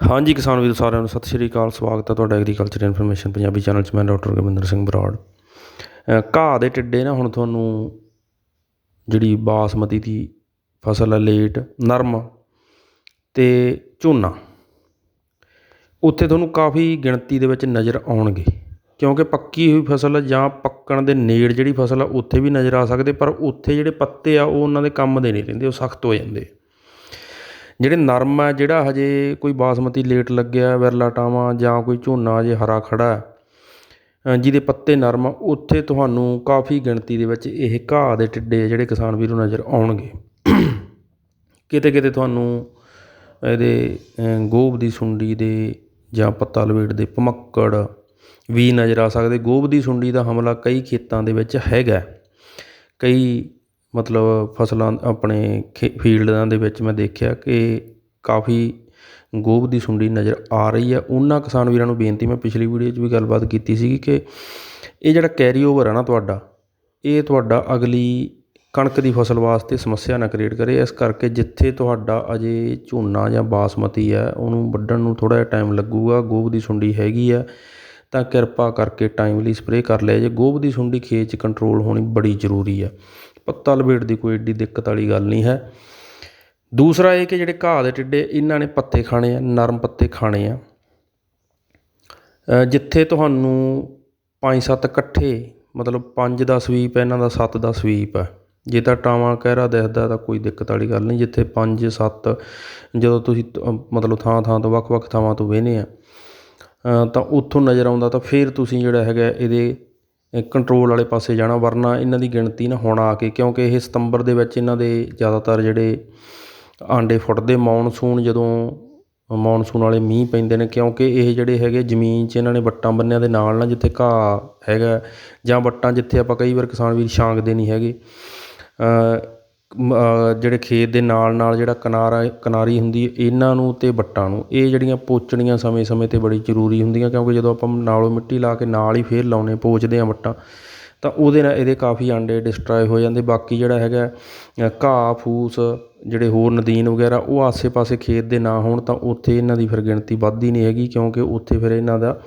ਹਾਂਜੀ ਕਿਸਾਨ ਵੀਰ ਸਾਰਿਆਂ ਨੂੰ ਸਤਿ ਸ਼੍ਰੀ ਅਕਾਲ, ਸਵਾਗਤ ਹੈ ਤੁਹਾਡਾ ਐਗਰੀਕਲਚਰ ਇਨਫੋਰਮੇਸ਼ਨ ਪੰਜਾਬੀ ਚੈਨਲ 'ਚ। ਮੈਂ ਡਾਕਟਰ ਗੁਰਵਿੰਦਰ ਸਿੰਘ ਬਰਾੜ। ਘਾਹ ਦੇ ਟਿੱਡੇ ਨਾ ਹੁਣ ਤੁਹਾਨੂੰ ਜਿਹੜੀ ਬਾਸਮਤੀ ਦੀ ਫਸਲ ਹੈ ਲੇਟ, ਨਰਮ ਤੇ ਝੋਨਾ। ਉੱਥੇ ਤੁਹਾਨੂੰ ਕਾਫੀ ਗਿਣਤੀ ਦੇ ਵਿੱਚ ਨਜ਼ਰ ਆਉਣਗੇ, ਕਿਉਂਕਿ ਪੱਕੀ ਹੋਈ ਫਸਲ ਜਾਂ ਪੱਕਣ ਦੇ ਨੇੜ ਜਿਹੜੀ ਫਸਲ ਆ, ਉੱਥੇ ਵੀ ਨਜ਼ਰ ਆ ਸਕਦੇ, ਪਰ ਉੱਥੇ ਜਿਹੜੇ ਪੱਤੇ ਆ, ਉਹ ਉਹਨਾਂ ਦੇ ਕੰਮ ਦੇ ਨਹੀਂ ਰਹਿੰਦੇ, ਉਹ ਸਖਤ ਹੋ ਜਾਂਦੇ। ਜਿਹੜੇ ਨਰਮ ਹੈ ਜਿਹੜਾ ਹਜੇ ਕੋਈ ਬਾਸਮਤੀ ਲੇਟ ਲੱਗਿਆ ਵਿਰਲਾ ਟਾਵਾਂ ਜਾਂ ਕੋਈ ਝੋਨਾ ਹਜੇ ਹਰਾ ਖੜਾ ਜਿਹਦੇ ਪੱਤੇ ਨਰਮ ਆ ਉੱਥੇ ਤੁਹਾਨੂੰ ਕਾਫੀ ਗਿਣਤੀ ਦੇ ਵਿੱਚ ਇਹ ਘਾਹ ਦੇ ਟਿੱਡੇ ਜਿਹੜੇ ਕਿਸਾਨ ਵੀਰੋ ਨਜ਼ਰ ਆਉਣਗੇ। ਕਿਤੇ ਕਿਤੇ ਤੁਹਾਨੂੰ ਇਹਦੇ ਅ, ਗੋਭ ਦੀ ਸੁੰਡੀ ਦੇ ਜਾਂ ਪੱਤਾ ਲਵੇਟ ਦੇ ਭਮੱਕੜ ਵੀ ਨਜ਼ਰ ਆ ਸਕਦੇ। ਗੋਭ ਦੀ ਸੁੰਡੀ ਦਾ ਹਮਲਾ ਕਈ ਖੇਤਾਂ ਦੇ ਵਿੱਚ ਹੈਗਾ। ਕਈ ਮਤਲਬ ਫਸਲਾਂ ਆਪਣੇ ਖੇ ਫੀਲਡਾਂ ਦੇ ਵਿੱਚ ਮੈਂ ਦੇਖਿਆ ਕਿ ਕਾਫੀ ਗੋਭ ਦੀ ਸੁੰਡੀ ਨਜ਼ਰ ਆ ਰਹੀ ਹੈ। ਉਹਨਾਂ ਕਿਸਾਨ ਵੀਰਾਂ ਨੂੰ ਬੇਨਤੀ, ਮੈਂ ਪਿਛਲੀ ਵੀਡੀਓ 'ਚ ਵੀ ਗੱਲਬਾਤ ਕੀਤੀ ਸੀਗੀ ਕਿ ਇਹ ਜਿਹੜਾ ਕੈਰੀ ਓਵਰ ਆ ਨਾ ਤੁਹਾਡਾ, ਇਹ ਤੁਹਾਡਾ ਅਗਲੀ ਕਣਕ ਦੀ ਫਸਲ ਵਾਸਤੇ ਸਮੱਸਿਆ ਨਾ ਕ੍ਰੀਏਟ ਕਰੇ। ਇਸ ਕਰਕੇ ਜਿੱਥੇ ਤੁਹਾਡਾ ਅਜੇ ਝੋਨਾ ਜਾਂ ਬਾਸਮਤੀ ਹੈ ਉਹਨੂੰ ਵੱਢਣ ਨੂੰ ਥੋੜਾ ਜਿਹਾ ਟਾਈਮ ਲੱਗੂਗਾ, ਗੋਭ ਦੀ ਸੁੰਡੀ ਹੈਗੀ ਆ, ਤਾਂ ਕਿਰਪਾ ਕਰਕੇ ਟਾਈਮਲੀ ਸਪਰੇਅ ਕਰ ਲਿਆ ਜੇ। ਗੋਭ ਦੀ ਸੁੰਡੀ ਖੇਤ 'ਚ ਕੰਟਰੋਲ ਹੋਣੀ ਬੜੀ ਜ਼ਰੂਰੀ ਆ। ਪੱਤਾ ਲਪੇਟ ਦੀ ਕੋਈ ਏਡੀ ਦਿੱਕਤ ਵਾਲੀ ਗੱਲ ਨਹੀਂ ਹੈ। ਦੂਸਰਾ ਇਹ ਕਿ ਜਿਹੜੇ ਘਾਹ ਦੇ ਟਿੱਡੇ, ਇਹਨਾਂ ਨੇ ਪੱਤੇ ਖਾਣੇ ਆ, ਨਰਮ ਪੱਤੇ ਖਾਣੇ ਆ। ਜਿੱਥੇ ਤੁਹਾਨੂੰ 5-7 ਇਕੱਠੇ, ਮਤਲਬ 5 ਦਾ ਸਵੀਪ ਹੈ, ਇਹਨਾਂ ਦਾ 7 ਦਾ ਸਵੀਪ ਹੈ। ਜੇ ਤਾਂ ਟਾਵਾਂ ਕਹਿਰਾ ਦਿਖਦਾ, ਤਾਂ ਕੋਈ ਦਿੱਕਤ ਵਾਲੀ ਗੱਲ ਨਹੀਂ। ਜਿੱਥੇ 5 7 ਜਦੋਂ ਤੁਸੀਂ ਮਤਲਬ ਥਾਂ ਥਾਂ ਤੋਂ ਵੱਖ-ਵੱਖ ਥਾਵਾਂ ਤੋਂ ਵੇਹਨੇ ਆ ਤਾਂ ਉੱਥੋਂ ਨਜ਼ਰ ਆਉਂਦਾ ਤਾਂ ਫਿਰ ਤੁਸੀਂ ਜਿਹੜਾ ਹੈਗਾ ਇਹਦੇ ਕੰਟਰੋਲ ਵਾਲੇ ਪਾਸੇ ਜਾਣਾ, ਵਰਨਾ ਇਹਨਾਂ ਦੀ ਗਿਣਤੀ ਨਾ ਹੁਣ ਆ ਕੇ, ਕਿਉਂਕਿ ਇਹ ਸਤੰਬਰ ਦੇ ਵਿੱਚ ਇਹਨਾਂ ਦੇ ਜ਼ਿਆਦਾਤਰ ਜਿਹੜੇ ਆਂਡੇ ਫੁੱਟਦੇ, ਮੌਨਸੂਨ ਜਦੋਂ ਮੌਨਸੂਨ ਵਾਲੇ ਮੀਂਹ ਪੈਂਦੇ ਨੇ, ਕਿਉਂਕਿ ਇਹ ਜਿਹੜੇ ਹੈਗੇ ਜ਼ਮੀਨ 'ਚ ਇਹਨਾਂ ਨੇ ਵੱਟਾਂ ਬੰਨਿਆਂ ਦੇ ਨਾਲ ਨਾ ਜਿੱਥੇ ਘਾਹ ਹੈਗਾ, ਜਾਂ ਵੱਟਾਂ ਜਿੱਥੇ ਆਪਾਂ ਕਈ ਵਾਰ ਕਿਸਾਨ ਵੀਰ ਛਾਂਗਦੇ ਨਹੀਂ ਹੈਗੇ ਜਿਹੜੇ ਖੇਤ ਦੇ ਨਾਲ ਨਾਲ ਜਿਹੜਾ ਕਿਨਾਰਾ, ਕਿਨਾਰੀ ਹੁੰਦੀ ਇਹਨਾਂ ਨੂੰ ਅਤੇ ਵੱਟਾਂ ਨੂੰ। ਇਹ ਜਿਹੜੀਆਂ ਪੋਚਣੀਆਂ ਸਮੇਂ-ਸਮੇਂ ਤੇ ਬੜੀ ਜ਼ਰੂਰੀ ਹੁੰਦੀਆਂ, ਕਿਉਂਕਿ ਜਦੋਂ ਆਪਾਂ ਨਾਲੋਂ ਮਿੱਟੀ ਲਾ ਕੇ ਨਾਲ ਹੀ ਫੇਰ ਲਾਉਨੇ ਪੋਚਦੇ ਹਾਂ ਵੱਟਾਂ, ਤਾਂ ਉਹਦੇ ਨਾਲ ਇਹਦੇ ਕਾਫੀ ਆਂਡੇ ਡਿਸਟਰਾਏ ਹੋ ਜਾਂਦੇ। ਬਾਕੀ ਜਿਹੜਾ ਹੈਗਾ ਘਾਹ, ਫੂਸ, ਜਿਹੜੇ ਹੋਰ ਨਦੀਨ ਵਗੈਰਾ, ਉਹ ਆਸੇ-ਪਾਸੇ ਖੇਤ ਦੇ ਨਾ ਹੋਣ, ਤਾਂ ਉੱਥੇ ਇਹਨਾਂ ਦੀ ਫਿਰ ਗਿਣਤੀ ਵੱਧਦੀ ਨਹੀਂ ਹੈਗੀ, ਕਿਉਂਕਿ ਉੱਥੇ ਫਿਰ ਇਹਨਾਂ ਦਾ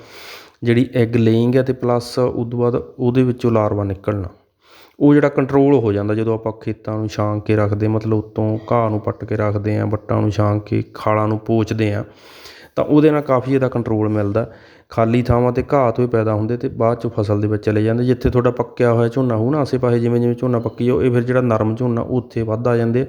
ਜਿਹੜੀ ਐਗ ਲੇਇੰਗ ਹੈ ਅਤੇ ਪਲੱਸ ਉਦੋਂ ਬਾਅਦ ਉਹਦੇ ਵਿੱਚੋਂ ਲਾਰਵਾ ਨਿਕਲਣਾ। ਉਹ ਜਿਹੜਾ ਕੰਟਰੋਲ ਹੋ ਜਾਂਦਾ ਜਦੋਂ ਆਪਾਂ ਖੇਤਾਂ ਨੂੰ ਛਾਂਗ ਕੇ ਰੱਖਦੇ ਮਤਲਬ ਉੱਤੋਂ ਘਾਹ ਨੂੰ ਪੱਟ ਕੇ ਰੱਖਦੇ ਹਾਂ, ਵੱਟਾਂ ਨੂੰ ਛਾਂਗ ਕੇ, ਖਾਲਾਂ ਨੂੰ ਪੋਚਦੇ ਹਾਂ, ਤਾਂ ਉਹਦੇ ਨਾਲ ਕਾਫੀ ਇਹਦਾ ਕੰਟਰੋਲ ਮਿਲਦਾ। ਖਾਲੀ ਥਾਵਾਂ ਤੇ ਘਾਹ ਤੋਂ ਹੀ ਪੈਦਾ ਹੁੰਦੇ ਅਤੇ ਬਾਅਦ ਚ ਫਸਲ ਦੇ ਵਿੱਚ ਚਲੇ ਜਾਂਦੇ। ਜਿੱਥੇ ਤੁਹਾਡਾ ਪੱਕਿਆ ਹੋਇਆ ਝੋਨਾ ਹੋਊ ਨਾ, ਆਸੇ ਪਾਸੇ ਜਿਵੇਂ ਜਿਵੇਂ ਝੋਨਾ ਪੱਕੀ ਜਾਓ ਇਹ ਫਿਰ ਜਿਹੜਾ ਨਰਮ ਝੋਨਾ ਉੱਥੇ ਵੱਧ ਆ ਜਾਂਦੇ।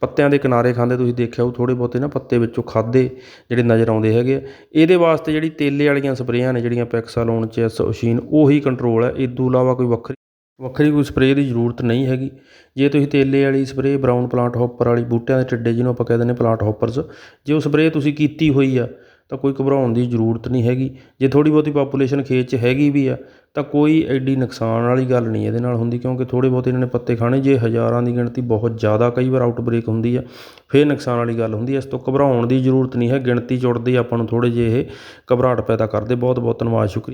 ਪੱਤਿਆਂ ਦੇ ਕਿਨਾਰੇ ਖਾਂਦੇ, ਤੁਸੀਂ ਦੇਖਿਆ ਉਹ ਥੋੜੇ ਬਹੁਤੇ ਨਾ ਪੱਤੇ ਵਿੱਚੋਂ ਖਾਦੇ ਜਿਹੜੇ ਨਜ਼ਰ ਆਉਂਦੇ ਹੈਗੇ ਆ। ਇਹਦੇ ਵਾਸਤੇ ਜਿਹੜੀ ਤੇਲੇ ਵਾਲੀਆਂ ਸਪਰੇਆਂ ਨੇ, ਜਿਹੜੀਆਂ ਪੈਕਸਾਲੋਨ ਚੈਸ ਓਸ਼ੀਨ ਉਹੀ ਕੰਟਰੋਲ ਹੈ ਇਹ ਤੋਂ ਇਲਾਵਾ ਕੋਈ ਵੱਖਰੀ ਵੱਖਰੀ ਕੋਈ ਸਪਰੇਅ ਦੀ ਜ਼ਰੂਰਤ ਨਹੀਂ ਹੈਗੀ। ਜੇ ਤੁਸੀਂ ਤੇਲੇ ਵਾਲੀ ਸਪਰੇਅ, ਬਰਾਊਨ ਪਲਾਂਟ ਹੋਪਰ ਵਾਲੀ, ਬੂਟਿਆਂ ਦੇ ਟਿੱਡੇ ਜਿਹਨੂੰ ਆਪਾਂ ਕਹਿ ਦਿੰਦੇ ਪਲਾਂਟ ਹੋਪਰਸ, ਜੇ ਉਹ ਸਪਰੇਅ ਤੁਸੀਂ ਕੀਤੀ ਹੋਈ ਆ, ਤਾਂ ਕੋਈ ਘਬਰਾਉਣ ਦੀ ਜ਼ਰੂਰਤ ਨਹੀਂ ਹੈਗੀ। ਜੇ ਥੋੜ੍ਹੀ ਬਹੁਤੀ ਪਾਪੂਲੇਸ਼ਨ ਖੇਤ 'ਚ ਹੈਗੀ ਵੀ ਆ, ਤਾਂ ਕੋਈ ਐਡੀ ਨੁਕਸਾਨ ਵਾਲੀ ਗੱਲ ਨਹੀਂ ਇਹਦੇ ਨਾਲ ਹੁੰਦੀ, ਕਿਉਂਕਿ ਥੋੜ੍ਹੇ ਬਹੁਤ ਇਹਨਾਂ ਨੇ ਪੱਤੇ ਖਾਣੇ, ਜੇ ਹਜ਼ਾਰਾਂ ਦੀ ਗਿਣਤੀ ਬਹੁਤ ਜ਼ਿਆਦਾ ਕਈ ਵਾਰ ਆਊਟਬ੍ਰੇਕ ਹੁੰਦੀ ਆ, ਫਿਰ ਨੁਕਸਾਨ ਵਾਲੀ ਗੱਲ ਹੁੰਦੀ ਹੈ ਇਸ ਤੋਂ ਘਬਰਾਉਣ ਦੀ ਜ਼ਰੂਰਤ ਨਹੀਂ ਹੈ, ਗਿਣਤੀ ਜੁੜਦੀ ਆਪਾਂ ਨੂੰ ਥੋੜ੍ਹੇ ਜਿਹੇ ਇਹ ਘਬਰਾਹਟ ਪੈਦਾ ਕਰਦੇ। ਬਹੁਤ ਬਹੁਤ ਧੰਨਵਾਦ, ਸ਼ੁਕਰੀਆ।